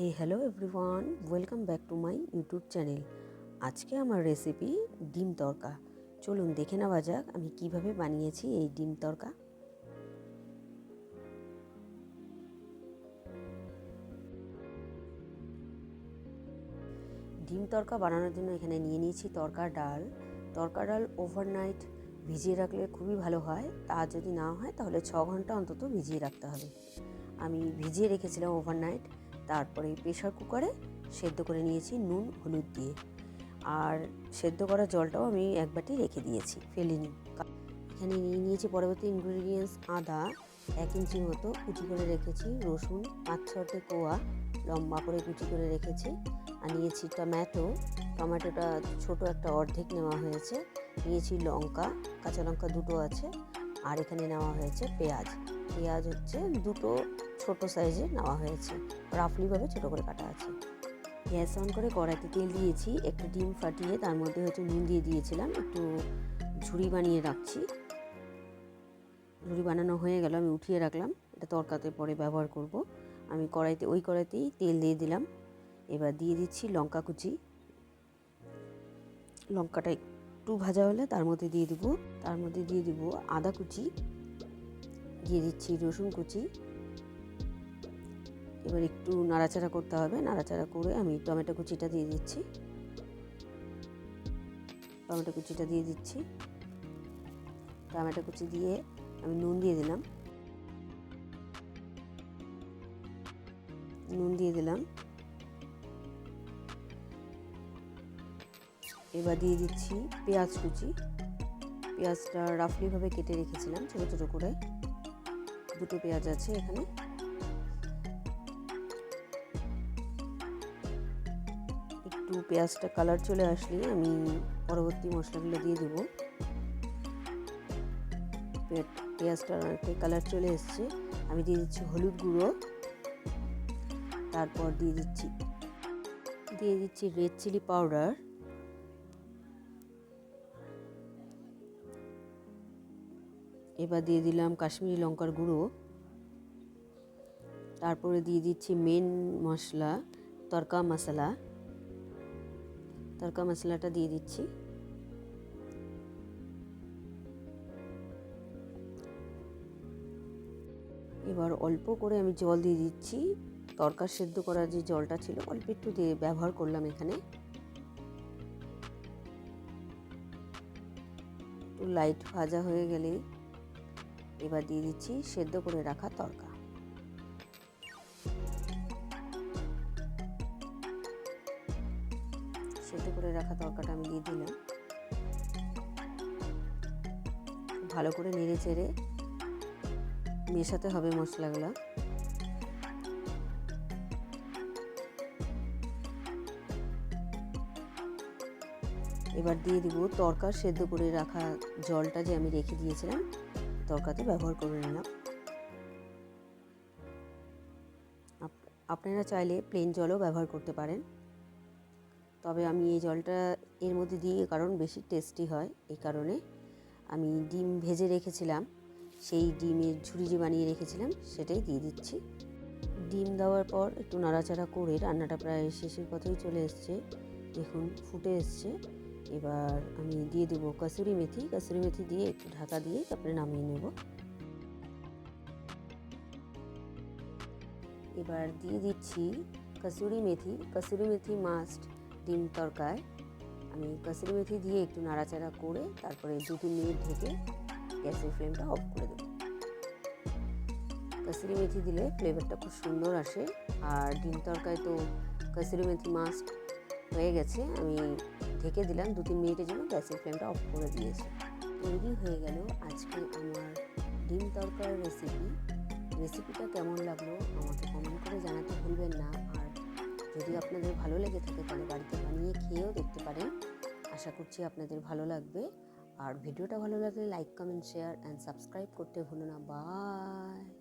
Hey hello everyone welcome back to my YouTube channel আজকে আমার recipe ডিম তরকা। চলুন দেখে নেওয়া যাক আমি কীভাবে বানিয়েছি এই ডিম তরকা। ডিম তরকা বানানোর জন্য এখানে নিয়ে নিয়েছি তরকা ডাল। তরকা ডাল ওভারনাইট ভিজিয়ে রাখলে খুবই ভালো হয়। তা যদি না হয় তাহলে ছ ঘণ্টা অন্তত ভিজিয়ে রাখতে হবে। আমি ভিজিয়ে রেখেছিলাম ওভারনাইট তারপরে প্রেশার কুকারে সেদ্ধ করে নিয়েছি নুন, হলুদ দিয়ে। আর সেদ্ধ করা জলটাও আমি এক বাটি রেখে দিয়েছি ফেলিনি এখানে নিয়ে নিয়েছি পরবর্তী ইনগ্রিডিয়েন্টস আদা, এক ইঞ্চি মতো কুচি করে রেখেছি, রসুন, পাঁচ ছটে কোয়া লম্বা করে কুচি করে রেখেছি, আর নিয়েছি টমেটো। টমেটোটা ছোট একটা অর্ধেক নেওয়া হয়েছে। নিয়েছি লঙ্কা, কাঁচা লঙ্কা দুটো আছে, আর এখানে নেওয়া হয়েছে পেঁয়াজ। পেঁয়াজ হচ্ছে দুটো ছোট সাইজে নেওয়া হয়েছে। রাফলিভাবে ছোট করে কাটা আছে। গ্যাস অন করে কড়াইতে তেল দিয়েছি। একটু ডিম ফাটিয়ে তার মধ্যে হচ্ছে নুন দিয়ে দিয়েছিলাম। একটু ঝুড়ি বানিয়ে রাখছি। ঝুড়ি বানানো হয়ে গেল, আমি উঠিয়ে রাখলাম। এটা তরকাতে পরে ব্যবহার করব। আমি কড়াইতে, ওই কড়াইতেই তেল দিয়ে দিলাম। এবার দিয়ে দিচ্ছি লঙ্কা কুচি। লঙ্কাটা একটু ভাজা হলে তার মধ্যে দিয়ে দিব। তার মধ্যে দিয়ে দিব আদা কুচি। দিয়ে দিচ্ছি রসুন কুচি। এবার একটু নাড়াচাড়া করতে হবে। নাড়াচাড়া করে আমি টমেটো কুচিটা দিয়ে দিচ্ছি। টমেটো কুচিটা দিয়ে দিচ্ছি। টমেটো কুচি দিয়ে আমি নুন দিয়ে দিলাম। নুন দিয়ে দিলাম। এবার দিয়ে দিচ্ছি পেঁয়াজ কুচি। পেঁয়াজটা রাফলিভাবে কেটে রেখেছিলাম ছোটো ছোটো করে। দুটো পেঁয়াজ আছে এখানে। পেঁয়াজটা কালার চলে আসলে আমি পরবর্তী মশলাগুলো দিয়ে দেব। পেঁয়াজটা কালার চলে এসছে। আমি দিয়ে দিচ্ছি হলুদ গুঁড়ো। তারপর দিয়ে দিচ্ছি দিয়ে দিচ্ছি রেড চিলি পাউডার এবার দিয়ে দিলাম কাশ্মীরি লঙ্কার গুঁড়ো। তারপরে দিয়ে দিচ্ছি মেন মশলা, তরকা মশলা। তরকা মশলাটা দিয়ে দিচ্ছি। এবার অল্প করে আমি জল দিয়ে দিচ্ছি। তরকা সেদ্ধ করার যে জলটা ছিল, অল্প একটু দিয়ে ব্যবহার করলাম এখানে। লাইট ভাজা হয়ে গেলে এবার দিয়ে দিচ্ছি সেদ্ধ করে রাখা তরকা। সেদ্ধ করে রাখা তরকাটা আমি দিয়ে দিলাম। ভালো করে নেড়ে চেড়ে মেশাতে হবে মশলাগুলো। এবার দিয়ে দিব তরকা সেদ্ধ করে রাখা জলটা যে আমি রেখে দিয়েছিলাম, তরকাতে ব্যবহার করে নিলাম। আপনারা চাইলে প্লেন জলও ব্যবহার করতে পারেন। তবে আমি এই জলটা এর মধ্যে দিই কারণ বেশি টেস্টি হয় এই কারণে আমি ডিম ভেজে রেখেছিলাম। সেই ডিমের ঝুড়ি বানিয়ে রেখেছিলাম, সেটাই দিয়ে দিচ্ছি। ডিম দেওয়ার পর একটু নাড়াচাড়া করে রান্নাটা প্রায় শেষের পথেই চলে এসছে। দেখুন, ফুটে এসছে। এবার আমি দিয়ে দেবো কাসুরি মেথি। কাসুরি মেথি দিয়ে একটু ঢাকা দিয়ে তারপরে নামিয়ে নেব। এবার দিয়ে দিচ্ছি কাসুরি মেথি। কাসুরি মেথি মাস্ট ডিম তরকায় আমি কাসুরি মেথি দিয়ে একটু নাড়াচাড়া করে তারপরে দু, তিন মিনিট ঢেকে গ্যাসের ফ্লেমটা অফ করে দেবো। কাসুরি মেথি দিলে ফ্লেভারটা খুব সুন্দর আসে। আর ডিম তরকায় তো কাসুরি মেথি মাস্ট হয়ে গেছে। আমি ঢেকে দিলাম দু, তিন মিনিটের জন্য গ্যাসের ফ্লেমটা অফ করে দিয়েছি। তৈরি হয়ে গেল আজকে আমার ডিম তরকার রেসিপি। রেসিপিটা কেমন লাগল আমাকে কমেন্ট করে জানাতে ভুলবেন না। যদি আপনাদের ভালো লেগে থাকে তাহলে বাড়িতে বানিয়ে খেয়েও দেখতে পারেন। আশা করছি আপনাদের ভালো লাগবে। আর ভিডিওটা ভালো লাগলে like, comment, share and subscribe করতে ভুলো না। বাই।